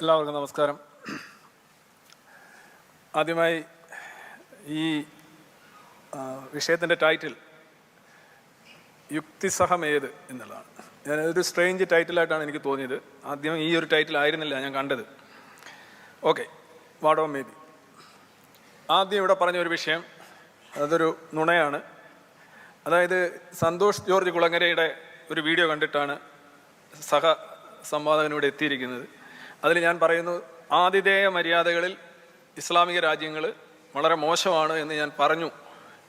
എല്ലാവർക്കും നമസ്കാരം. ആദ്യമായി ഈ വിഷയത്തിന്റെ ടൈറ്റിൽ യുക്തിസഹം ഏത് എന്നുള്ളതാണ്. ഞാൻ ഒരു സ്ട്രേഞ്ച് ടൈറ്റിലായിട്ടാണ് എനിക്ക് തോന്നിയത്. ആദ്യം ഈ ഒരു ടൈറ്റിൽ ആയിരുന്നില്ല ഞാൻ കണ്ടത്. ഓക്കെ വാടോ മേബി ആദ്യം ഇവിടെ പറഞ്ഞ ഒരു വിഷയം അതൊരു നുണയാണ്. അതായത് സന്തോഷ് ജോർജ് കുളങ്ങരയുടെ ഒരു വീഡിയോ കണ്ടിട്ടാണ് സഹ സംവാദകൻ ഇവിടെ എത്തിയിരിക്കുന്നത്. അതിൽ ഞാൻ പറയുന്നു ആതിഥേയ മര്യാദകളിൽ ഇസ്ലാമിക രാജ്യങ്ങൾ വളരെ മോശമാണ് എന്ന് ഞാൻ പറഞ്ഞു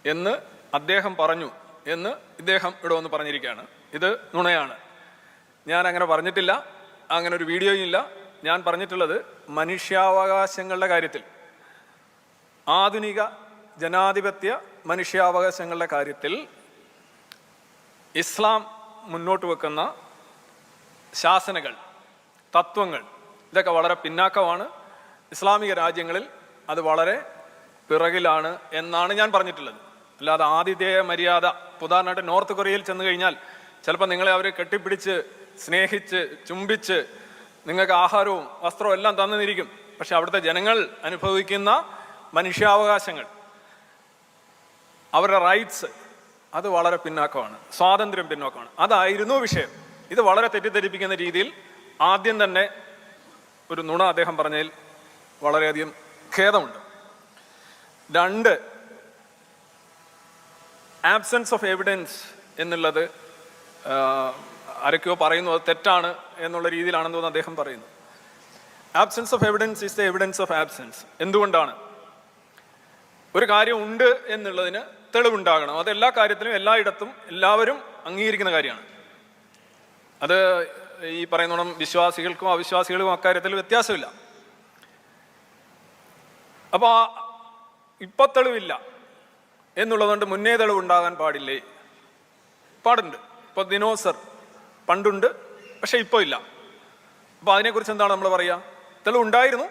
എന്ന് അദ്ദേഹം പറഞ്ഞു എന്ന് ഇദ്ദേഹം ഇവിടെ വന്ന് പറഞ്ഞിരിക്കുകയാണ്. ഇത് നുണയാണ്. ഞാൻ അങ്ങനെ പറഞ്ഞിട്ടില്ല അങ്ങനെ ഒരു വീഡിയോയും ഇല്ല. ഞാൻ പറഞ്ഞിട്ടുള്ളത് മനുഷ്യാവകാശങ്ങളുടെ കാര്യത്തിൽ. ആധുനിക ജനാധിപത്യ മനുഷ്യാവകാശങ്ങളുടെ കാര്യത്തിൽ ഇസ്ലാം മുന്നോട്ട് വെക്കുന്ന ശാസനകൾ തത്വങ്ങൾ ഇതൊക്കെ വളരെ പിന്നാക്കമാണ്. ഇസ്ലാമിക രാജ്യങ്ങളിൽ അത് വളരെ പിറകിലാണ് എന്നാണ് ഞാൻ പറഞ്ഞിട്ടുള്ളത്. അല്ലാതെ ആതിഥേയ മര്യാദ ഉദാഹരണമായിട്ട് നോർത്ത് കൊറിയയിൽ ചെന്ന് കഴിഞ്ഞാൽ ചിലപ്പോൾ നിങ്ങളെ അവർ കെട്ടിപ്പിടിച്ച് സ്നേഹിച്ച് ചുംബിച്ച് നിങ്ങൾക്ക് ആഹാരവും വസ്ത്രവും എല്ലാം തന്നിരിക്കും. പക്ഷെ അവിടുത്തെ ജനങ്ങൾ അനുഭവിക്കുന്ന മനുഷ്യാവകാശങ്ങൾ അവരുടെ റൈറ്റ്സ് അത് വളരെ പിന്നാക്കമാണ് സ്വാതന്ത്ര്യം പിന്നോക്കമാണ്. അതായിരുന്നു വിഷയം. ഇത് വളരെ തെറ്റിദ്ധരിപ്പിക്കുന്ന രീതിയിൽ ആദ്യം തന്നെ ഒരു നുണ അദ്ദേഹം പറഞ്ഞതിൽ വളരെയധികം ഖേദമുണ്ട്. രണ്ട് ആബ്സെൻസ് ഓഫ് എവിഡൻസ് എന്നുള്ളത് ആരൊക്കെയോ പറയുന്നു അത് തെറ്റാണ് എന്നുള്ള രീതിയിലാണെന്ന് തോന്നുന്നു അദ്ദേഹം പറയുന്നു. Absence of evidence is the evidence of absence എന്തുകൊണ്ടാണ്? ഒരു കാര്യം ഉണ്ട് എന്നുള്ളതിന് തെളിവുണ്ടാകണം. അത് എല്ലാ കാര്യത്തിലും എല്ലായിടത്തും എല്ലാവരും അംഗീകരിക്കുന്ന കാര്യമാണ്. അത് ഈ പറയുന്നോണം വിശ്വാസികൾക്കും അവിശ്വാസികൾക്കും അക്കാര്യത്തിൽ വ്യത്യാസമില്ല. അപ്പോൾ ഇപ്പൊ തെളിവില്ല എന്നുള്ളതുകൊണ്ട് മുന്നേ തെളിവ് ഉണ്ടാകാൻ പാടില്ലേ? പാടുണ്ട്. ഇപ്പൊ ദിനോസർ പണ്ടുണ്ട് പക്ഷെ ഇപ്പോൾ ഇല്ല. അപ്പൊ അതിനെക്കുറിച്ച് എന്താണ് നമ്മൾ പറയുക തെളിവുണ്ടായിരുന്നു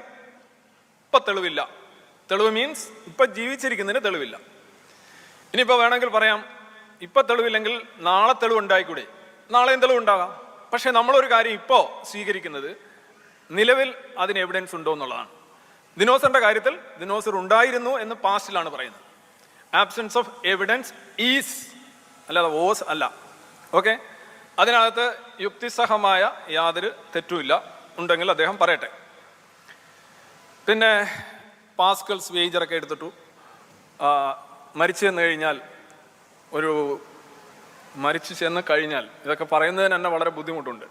ഇപ്പൊ തെളിവില്ല. തെളിവ് മീൻസ് ഇപ്പൊ ജീവിച്ചിരിക്കുന്നതിന് തെളിവില്ല. ഇനിയിപ്പോ വേണമെങ്കിൽ പറയാം ഇപ്പൊ തെളിവില്ലെങ്കിൽ നാളെ തെളിവ് ഉണ്ടായിക്കൂടെ നാളെയും തെളിവുണ്ടാകാം. പക്ഷെ നമ്മളൊരു കാര്യം ഇപ്പോൾ സ്വീകരിക്കുന്നത് നിലവിൽ അതിന് എവിഡൻസ് ഉണ്ടോ എന്നുള്ളതാണ്. ദിനോസറിന്റെ കാര്യത്തിൽ ദിനോസർ ഉണ്ടായിരുന്നു എന്ന് പാസ്റ്റിലാണ് പറയുന്നത്. ആബ്സെൻസ് ഓഫ് എവിഡൻസ് ഈസ് അല്ലാതെ ഓസ് അല്ല. ഓക്കെ അതിനകത്ത് യുക്തിസഹമായ യാതൊരു തെറ്റുമില്ല ഉണ്ടെങ്കിൽ അദ്ദേഹം പറയട്ടെ. പിന്നെ പാസ്കൽസ് വേജറൊക്കെ എടുത്തിട്ടു. മരിച്ചു കഴിഞ്ഞാൽ ഒരു മരിച്ചു ചെന്ന് കഴിഞ്ഞാൽ ഇതൊക്കെ പറയുന്നതിന് തന്നെ വളരെ ബുദ്ധിമുട്ടുണ്ട്.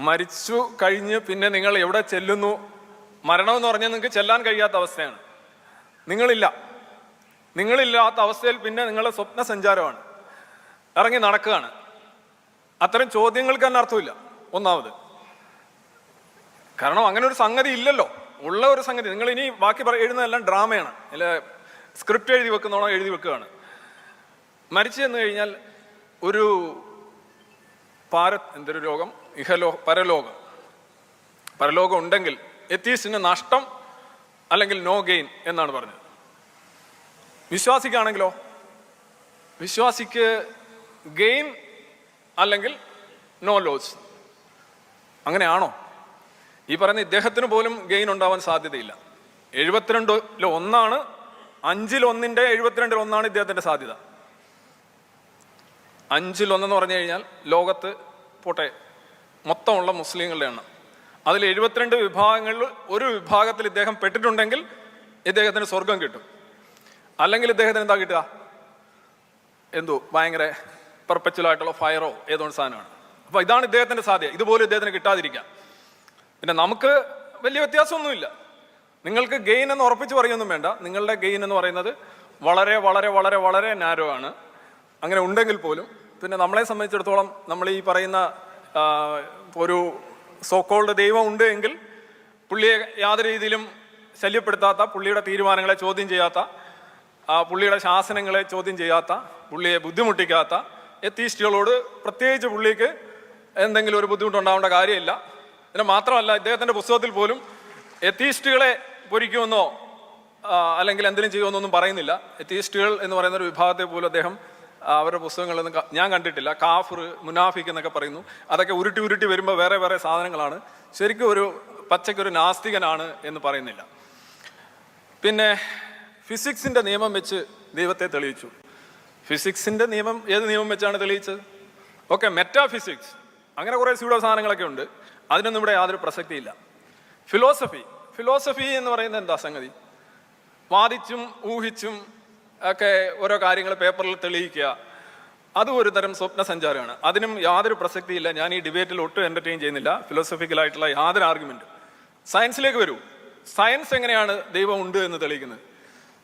മരിച്ചു കഴിഞ്ഞ് പിന്നെ നിങ്ങൾ എവിടെ ചെല്ലുന്നു? മരണം എന്ന് പറഞ്ഞാൽ നിങ്ങൾക്ക് ചെല്ലാൻ കഴിയാത്ത അവസ്ഥയാണ്. നിങ്ങളില്ല. നിങ്ങളില്ലാത്ത അവസ്ഥയിൽ പിന്നെ നിങ്ങളുടെ സ്വപ്ന സഞ്ചാരമാണ്. ഇറങ്ങി നടക്കുകയാണ്. അത്തരം ചോദ്യങ്ങൾക്ക് തന്നെ അർത്ഥമില്ല. ഒന്നാമത് കാരണം അങ്ങനെ ഒരു സംഗതി ഇല്ലല്ലോ. ഉള്ള ഒരു സംഗതി. നിങ്ങൾ ഇനി ബാക്കി എഴുതുന്നതെല്ലാം ഡ്രാമയാണ്. അല്ല സ്ക്രിപ്റ്റ് എഴുതി വെക്കുന്നോണോ എഴുതി വെക്കുകയാണ്. മരിച്ചു ചെന്ന് കഴിഞ്ഞാൽ ഒരു പാര എന്തൊരു ലോകം? ഇഹലോ പരലോകം. പരലോകം ഉണ്ടെങ്കിൽ എത്തീസിന് നഷ്ടം അല്ലെങ്കിൽ നോ ഗെയിൻ എന്നാണ് പറഞ്ഞത്. വിശ്വാസിക്കാണെങ്കിലോ? വിശ്വാസിക്ക് ഗെയിൻ അല്ലെങ്കിൽ നോ ലോസ് അങ്ങനെയാണോ? ഈ പറയുന്ന ഇദ്ദേഹത്തിന് പോലും ഗെയിൻ ഉണ്ടാവാൻ സാധ്യതയില്ല. എഴുപത്തിരണ്ടിലൊന്നാണ് അഞ്ചിൽ ഒന്നിന്റെ എഴുപത്തിരണ്ടിൽ ഒന്നാണ് ഇദ്ദേഹത്തിന്റെ സാധ്യത. അഞ്ചിൽ ഒന്നെന്ന് പറഞ്ഞു കഴിഞ്ഞാൽ ലോകത്ത് പോട്ടെ മൊത്തമുള്ള മുസ്ലിങ്ങളുടെ എണ്ണം. അതിൽ എഴുപത്തിരണ്ട് വിഭാഗങ്ങളിൽ ഒരു വിഭാഗത്തിൽ ഇദ്ദേഹം പെട്ടിട്ടുണ്ടെങ്കിൽ ഇദ്ദേഹത്തിന് സ്വർഗം കിട്ടും. അല്ലെങ്കിൽ ഇദ്ദേഹത്തിന് എന്താ കിട്ടുക? എന്തോ ഭയങ്കര പെർപ്പച്വലായിട്ടുള്ള ഫയറോ ഏതോ സാധനമാണ്. അപ്പോൾ ഇതാണ് ഇദ്ദേഹത്തിന്റെ സാധ്യത. ഇതുപോലെ ഇദ്ദേഹത്തിന് കിട്ടാതിരിക്കാം. പിന്നെ നമുക്ക് വലിയ വ്യത്യാസമൊന്നുമില്ല. നിങ്ങൾക്ക് ഗെയിൻ എന്ന് ഉറപ്പിച്ച് പറയൊന്നും വേണ്ട. നിങ്ങളുടെ ഗെയിൻ എന്ന് പറയുന്നത് വളരെ വളരെ വളരെ വളരെ നാരോ ആണ്. അങ്ങനെ ഉണ്ടെങ്കിൽ പോലും പിന്നെ നമ്മളെ സംബന്ധിച്ചിടത്തോളം നമ്മൾ ഈ പറയുന്ന ഒരു സോക്കോൾഡ് ദൈവം ഉണ്ട് എങ്കിൽ പുള്ളിയെ യാതൊരു രീതിയിലും ശല്യപ്പെടുത്താത്ത പുള്ളിയുടെ തീരുമാനങ്ങളെ ചോദ്യം ചെയ്യാത്ത പുള്ളിയുടെ ശാസനങ്ങളെ ചോദ്യം ചെയ്യാത്ത പുള്ളിയെ ബുദ്ധിമുട്ടിക്കാത്ത എത്തീസ്റ്റുകളോട് പ്രത്യേകിച്ച് പുള്ളിക്ക് എന്തെങ്കിലും ഒരു ബുദ്ധിമുട്ടുണ്ടാവേണ്ട കാര്യമില്ല. പിന്നെ മാത്രമല്ല ഇദ്ദേഹത്തിന്റെ പുസ്തകത്തിൽ പോലും എത്തീസ്റ്റുകളെ പൊരിക്കുമെന്നോ അല്ലെങ്കിൽ എന്തെങ്കിലും ചെയ്യുമെന്നൊന്നും പറയുന്നില്ല. എത്തീസ്റ്റുകൾ എന്ന് പറയുന്ന ഒരു വിഭാഗത്തെ പോലും അദ്ദേഹം അവരുടെ പുസ്തകങ്ങളൊന്നും ഞാൻ കണ്ടിട്ടില്ല. കാഫർ മുനാഫിക് എന്നൊക്കെ പറയുന്നു. അതൊക്കെ ഉരുട്ടി ഉരുട്ടി വരുമ്പോൾ വേറെ വേറെ സാധനങ്ങളാണ്. ശരിക്കും ഒരു പച്ചക്കൊരു നാസ്തികനാണ് എന്ന് പറയുന്നില്ല. പിന്നെ ഫിസിക്സിന്റെ നിയമം വെച്ച് ദൈവത്തെ തെളിയിച്ചു. ഫിസിക്സിന്റെ നിയമം ഏത് നിയമം വെച്ചാണ് തെളിയിച്ചത്? Okay metaphysics. അങ്ങനെ കുറേ സ്യൂഡോ സാധനങ്ങളൊക്കെ ഉണ്ട്. അതിനൊന്നും ഇവിടെ യാതൊരു പ്രസക്തിയില്ല. ഫിലോസഫി. ഫിലോസഫി എന്ന് പറയുന്നത് എന്താ സംഗതി? വാദിച്ചും ഊഹിച്ചും ഒക്കെ ഓരോ കാര്യങ്ങൾ പേപ്പറിൽ തെളിയിക്കുക. അതും ഒരു തരം സ്വപ്ന സഞ്ചാരമാണ്. അതിനും യാതൊരു പ്രസക്തിയില്ല. ഞാൻ ഈ ഡിബേറ്റിൽ ഒട്ടും എന്റർടൈൻ ചെയ്യുന്നില്ല. ഫിലോസഫിക്കലായിട്ടുള്ള യാതൊരു ആർഗ്യുമെന്റും സയൻസിലേക്ക് വരൂ. സയൻസ് എങ്ങനെയാണ് ദൈവം ഉണ്ട് എന്ന് തെളിയിക്കുന്നത്?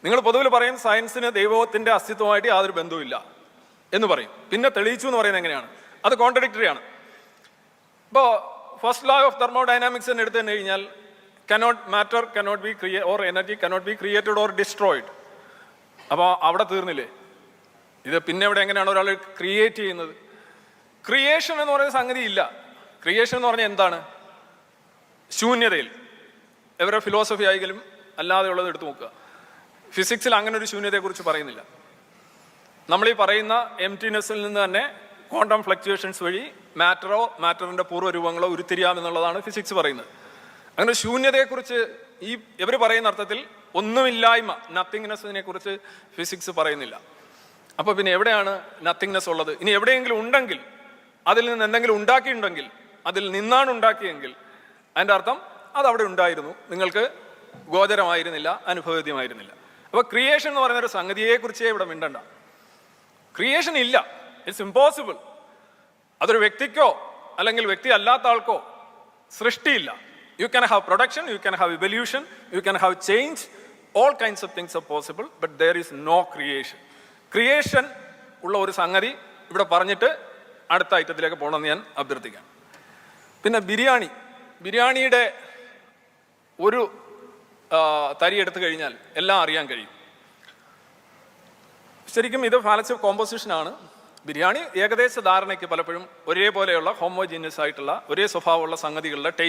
നിങ്ങൾ പൊതുവിൽ പറയും സയൻസിന് ദൈവത്തിന്റെ അസ്തിത്വമായിട്ട് യാതൊരു ബന്ധവുമില്ല എന്ന് പറയും. പിന്നെ തെളിയിച്ചു എന്ന് പറയുന്നത് എങ്ങനെയാണ്? അത് കോൺട്രഡിക്ടറി ആണ്. ഇപ്പോൾ ഫസ്റ്റ് ലോ ഓഫ് തെർമോഡൈനാമിക്സ് എന്ന് എടുത്തു കഴിഞ്ഞാൽ cannot matter cannot be create or energy cannot be created or destroyed അപ്പോൾ അവിടെ തീർന്നില്ലേ? ഇത് പിന്നെ ഇവിടെ എങ്ങനെയാണ് ഒരാൾ ക്രിയേറ്റ് ചെയ്യുന്നത്? ക്രിയേഷൻ എന്ന് പറയുന്ന സംഗതി ഇല്ല. ക്രിയേഷൻ എന്ന് പറഞ്ഞാൽ എന്താണ്? ശൂന്യതയിൽ. ഇവരുടെ ഫിലോസഫി ആയെങ്കിലും അല്ലാതെ ഉള്ളത് എടുത്തു നോക്കുക. ഫിസിക്സിൽ അങ്ങനെ ഒരു ശൂന്യതയെക്കുറിച്ച് പറയുന്നില്ല. നമ്മൾ ഈ പറയുന്ന എംറ്റിനെസ്സിൽ നിന്ന് തന്നെ ക്വാണ്ടം ഫ്ലക്ച്വേഷൻസ് വഴി മാറ്ററോ മാറ്ററിന്റെ പൂർവരൂപങ്ങളോ ഉരുത്തിരിയാമെന്നുള്ളതാണ് ഫിസിക്സ് പറയുന്നത്. അങ്ങനെ ശൂന്യതയെക്കുറിച്ച് ഈ ഇവർ പറയുന്ന അർത്ഥത്തിൽ ഒന്നുമില്ലായ്മ. നത്തിങ്നെസ്സിനെ കുറിച്ച് ഫിസിക്സ് പറയുന്നില്ല. അപ്പോൾ പിന്നെ എവിടെയാണ് നത്തിങ്നെസ് ഉള്ളത്? ഇനി എവിടെയെങ്കിലും ഉണ്ടെങ്കിൽ അതിൽ നിന്ന് എന്തെങ്കിലും ഉണ്ടാക്കിയിട്ടുണ്ടെങ്കിൽ അതിൽ നിന്നാണ് ഉണ്ടാക്കിയെങ്കിൽ അതിന്റെ അർത്ഥം അത് അവിടെ ഉണ്ടായിരുന്നു. നിങ്ങൾക്ക് ഗോചരമായിരുന്നില്ല അനുഭവവേദ്യമായിരുന്നില്ല അപ്പോൾ ക്രിയേഷൻ എന്ന് പറയുന്ന ഒരു സംഗതിയെക്കുറിച്ചേ ഇവിടെ മിണ്ടണ്ട. ക്രിയേഷൻ ഇല്ല. ഇറ്റ്സ് ഇമ്പോസിബിൾ അതൊരു വ്യക്തിക്കോ അല്ലെങ്കിൽ വ്യക്തി അല്ലാത്ത ആൾക്കോ സൃഷ്ടിയില്ല. You can have production, you can have evolution, you can have change. All kinds of things are possible, but there is no creation. Creation ഉള്ള ഒരു സംഗതി ഇവിടെ പറഞ്ഞിട്ട് അടുത്ത ഐറ്റത്തിലേക്ക് പോകണമെന്ന് ഞാൻ അഭ്യർത്ഥിക്കാം പിന്നെ ബിരിയാണി ബിരിയാണിയുടെ ഒരു തരി എടുത്തു കഴിഞ്ഞാൽ എല്ലാം അറിയാൻ കഴിയും ശരിക്കും ഇത് ഫാലസ് കോമ്പോസിഷനാണ് ബിരിയാണി ഏകദേശ ധാരണയ്ക്ക് പലപ്പോഴും ഒരേപോലെയുള്ള ഹോമോജീനിയസ് ആയിട്ടുള്ള ഒരേ സ്വഭാവമുള്ള സംഗതികളുടെ ടേസ്റ്റ്